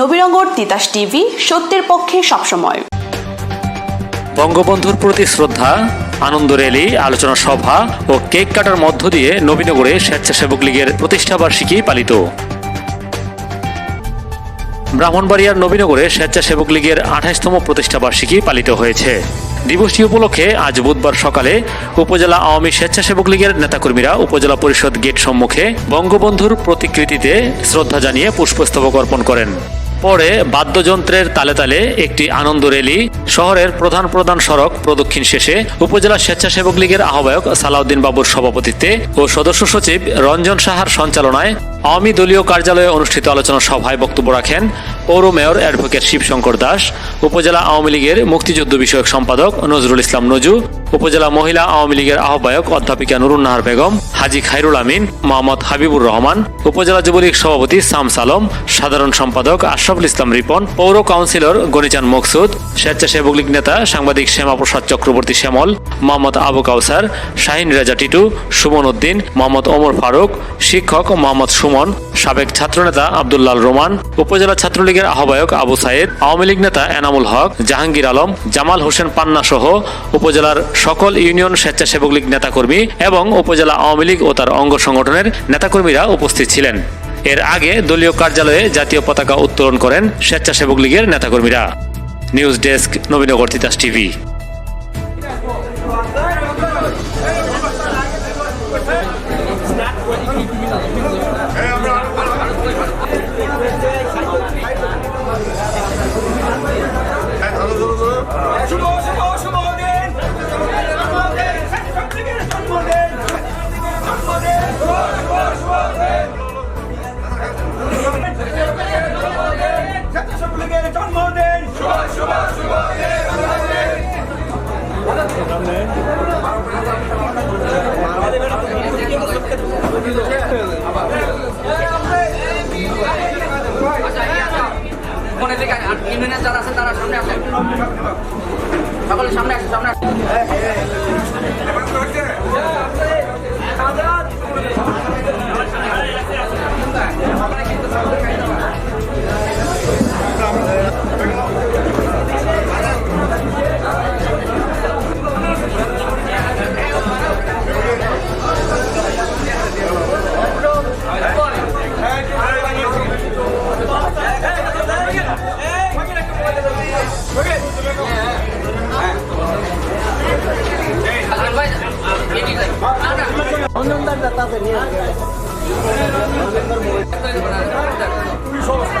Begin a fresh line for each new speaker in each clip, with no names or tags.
Nabinagar Titas TV, সত্যের পক্ষে সবসময়।
বঙ্গবন্ধুর প্রতি শ্রদ্ধা, আনন্দ র্যালি, আলোচনা সভা ও কেক কাটার মধ্য দিয়ে নবীনগরে স্বেচ্ছাসেবক লীগের প্রতিষ্ঠাবার্ষিকী পালিত। ব্রাহ্মণবাড়িয়ার নবীনগরে স্বেচ্ছাসেবক লীগের আঠাশতম প্রতিষ্ঠাবার্ষিকী পালিত হয়েছে। দিবসটি উপলক্ষে আজ বুধবার সকালে উপজেলা আওয়ামী স্বেচ্ছাসেবক লীগের নেতাকর্মীরা উপজেলা পরিষদ গেট সম্মুখে বঙ্গবন্ধুর প্রতিকৃতিতে শ্রদ্ধা জানিয়ে পুষ্পস্তবক অর্পণ করেন। পরে বাদ্যযন্ত্রের তালে তালে একটি আনন্দ রেলি, শহরের প্রধান প্রধান সড়ক প্রদক্ষিণ শেষে উপজেলা স্বেচ্ছাসেবক লীগের আহ্বায়ক সালাউদ্দিন বাবুর সভাপতিত্বে ও সদস্য সচিব রঞ্জন সাহার সঞ্চালনায় আওয়ামী দলীয় কার্যালয়ে অনুষ্ঠিত আলোচনা সভায় বক্তব্য রাখেন পৌর মেয়র অ্যাডভোকেট শিবশঙ্কর দাস, উপজেলা আওয়ামী লীগের মুক্তিযুদ্ধ বিষয়ক সম্পাদক নজরুল ইসলাম নজু, উপজেলা মহিলা আওয়ামী লীগের আহ্বায়ক অধ্যাপিকা নুরুন্নাহার বেগম, হাজি খাইরুল আমিন, মোহাম্মদ হাবিবুর রহমান, উপজেলা যুবলীগ সভাপতি সাম সালম সাধারণ সম্পাদক আশরাফুল ইসলাম রিপন, পৌর কাউন্সিলর গনিচান মকসুদ, স্বেচ্ছাসেবক লীগ নেতা সাংবাদিক শ্যামাপ্রসাদ চক্রবর্তী শ্যামল, মোহাম্মদ আবু কাউসার, শাহিন রেজা টিটু, সুমন উদ্দিন, মোহাম্মদ ওমর ফারুক, শিক্ষক মোহাম্মদ সুমন সাবেক ছাত্রনেতা আবদুল্লাল রোমান, উপজেলা ছাত্রলীগের আহ্বায়ক আবু সাইদ আওয়ামী লীগ নেতা এনামুল হক, জাহাঙ্গীর আলম, জামাল হোসেন পান্না সহ উপজেলার সকল ইউনিয়ন স্বেচ্ছাসেবক লীগ নেতাকর্মী এবং উপজেলা আওয়ামী লীগ ও তার অঙ্গ সংগঠনের নেতাকর্মীরা উপস্থিত ছিলেন। এর আগে দলীয় কার্যালয়ে জাতীয় পতাকা উত্তোলন করেন স্বেচ্ছাসেবক লীগের নেতাকর্মীরা। News desk, Nabinagar Titas TV.
শুভ জন্মদিন শুভ শুভ শুভ
মনে থেকে ইউনিয়নের যারা আছে তারা সামনে আসেন সকলে সামনে আসেন সামনে আসেন খুবই সস্তা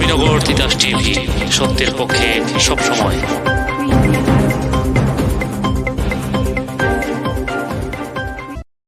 নবীনগর তিতাস টিভি সত্যের পক্ষে সবসময়।